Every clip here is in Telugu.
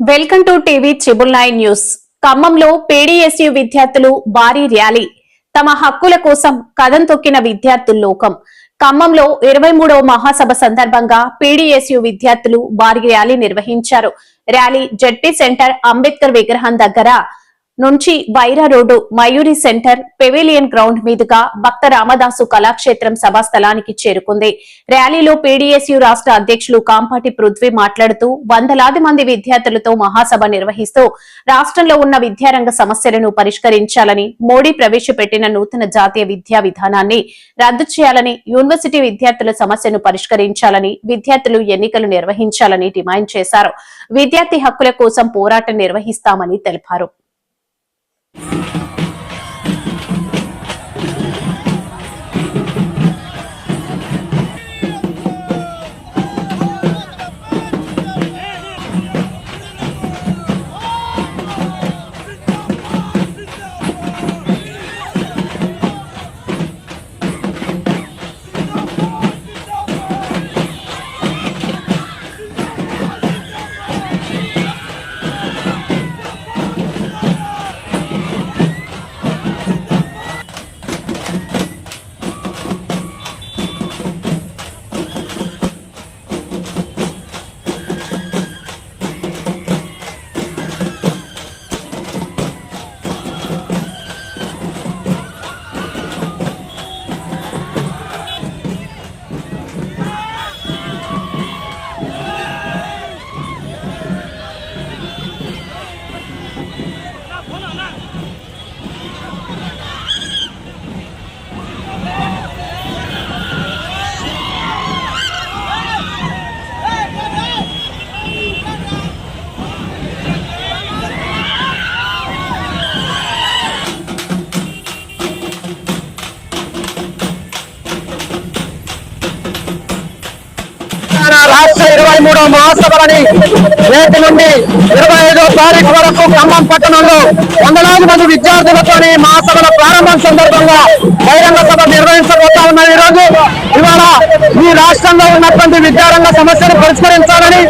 Welcome to TV triple nine news. ఖమ్మంలో పీడీఎస్యు విద్యార్థులు భారీ ర్యాలీ. తమ హక్కుల కోసం కథం తొక్కిన విద్యార్థుల లోకం. ఖమ్మంలో ఇరవై మూడవ మహాసభ సందర్భంగా పీడీఎస్యు విద్యార్థులు భారీ ర్యాలీ నిర్వహించారు. ర్యాలీ జడ్పీ సెంటర్ అంబేద్కర్ విగ్రహం దగ్గర నుంచి Wyra road Mayuri center pavilion ground మీదుగా భక్త రామదాసు కళాక్షేత్రం సభాస్థలానికి చేరుకుంది. ర్యాలీలో పీడీఎస్యు రాష్ట్ర అధ్యక్షులు కాంపాటి పృథ్వీ మాట్లాడుతూ వందలాది మంది విద్యార్థులతో మహాసభ నిర్వహిస్తూ రాష్ట్రంలో ఉన్న విద్యారంగ సమస్యలను పరిష్కరించాలని మోడీ ప్రవేశపెట్టిన నూతన జాతీయ విద్యా విధానాన్ని రద్దు చేయాలని యూనివర్సిటీ విద్యార్థుల సమస్యను పరిష్కరించాలని విద్యార్థులు ఎన్నికలు నిర్వహించాలని డిమాండ్ చేశారు. విద్యార్థి హక్కుల కోసం పోరాటం నిర్వహిస్తామని తెలిపారు. రాష్ట్ర మహాసభలని నేటి నుండి ఇరవై ఐదో తారీఖు వరకు ఖమ్మం పట్టణంలో వందలాది మంది విద్యార్థులతోని మహాసభల ప్రారంభం సందర్భంగా బహిరంగ సభ నిర్వహించబోతా ఉన్నాయి ఈ రోజు ఇవాళ ఈ రాష్ట్రంలో ఉన్నటువంటి విద్యారంగ సమస్యను పరిష్కరించాలని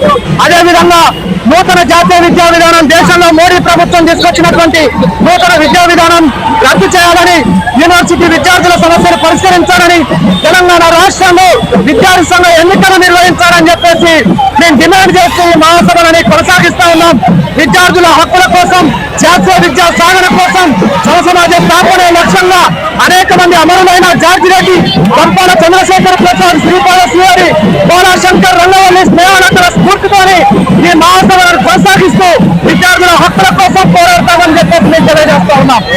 అదేవిధంగా నూతన జాతీయ విద్యా విధానం దేశంలో మోడీ ప్రభుత్వం తీసుకొచ్చినటువంటి నూతన విద్యా విధానం రద్దు చేయాలని యూనివర్సిటీ విద్యార్థుల సమస్యను పరిష్కరించాలని తెలంగాణ రాష్ట్రంలో విద్యార్థి సంఘ ఎన్నికలు నిర్వహించాలని చెప్పేసి మేము డిమాండ్ చేస్తూ ఈ మహాసభలని కొనసాగిస్తా ఉన్నాం. విద్యార్థుల హక్కుల కోసం జాతీయ విద్యా సాధన కోసం జనసమాజ స్థాపన లక్ష్యంగా అనేక మంది అమరులైన జార్జి రెడ్డి పంపాల చంద్రశేఖర్ ప్రసాద్ శ్రీపాద శ్రీహరి పోలా శంకర్ రంగవల్లి స్నేహానందర స్ఫూర్తితోని ఈ మహాసభలను కొనసాగిస్తూ విద్యార్థుల హక్కుల కోసం పోరాడతామని చెప్పేసి మేము తెలియజేస్తా ఉన్నాం.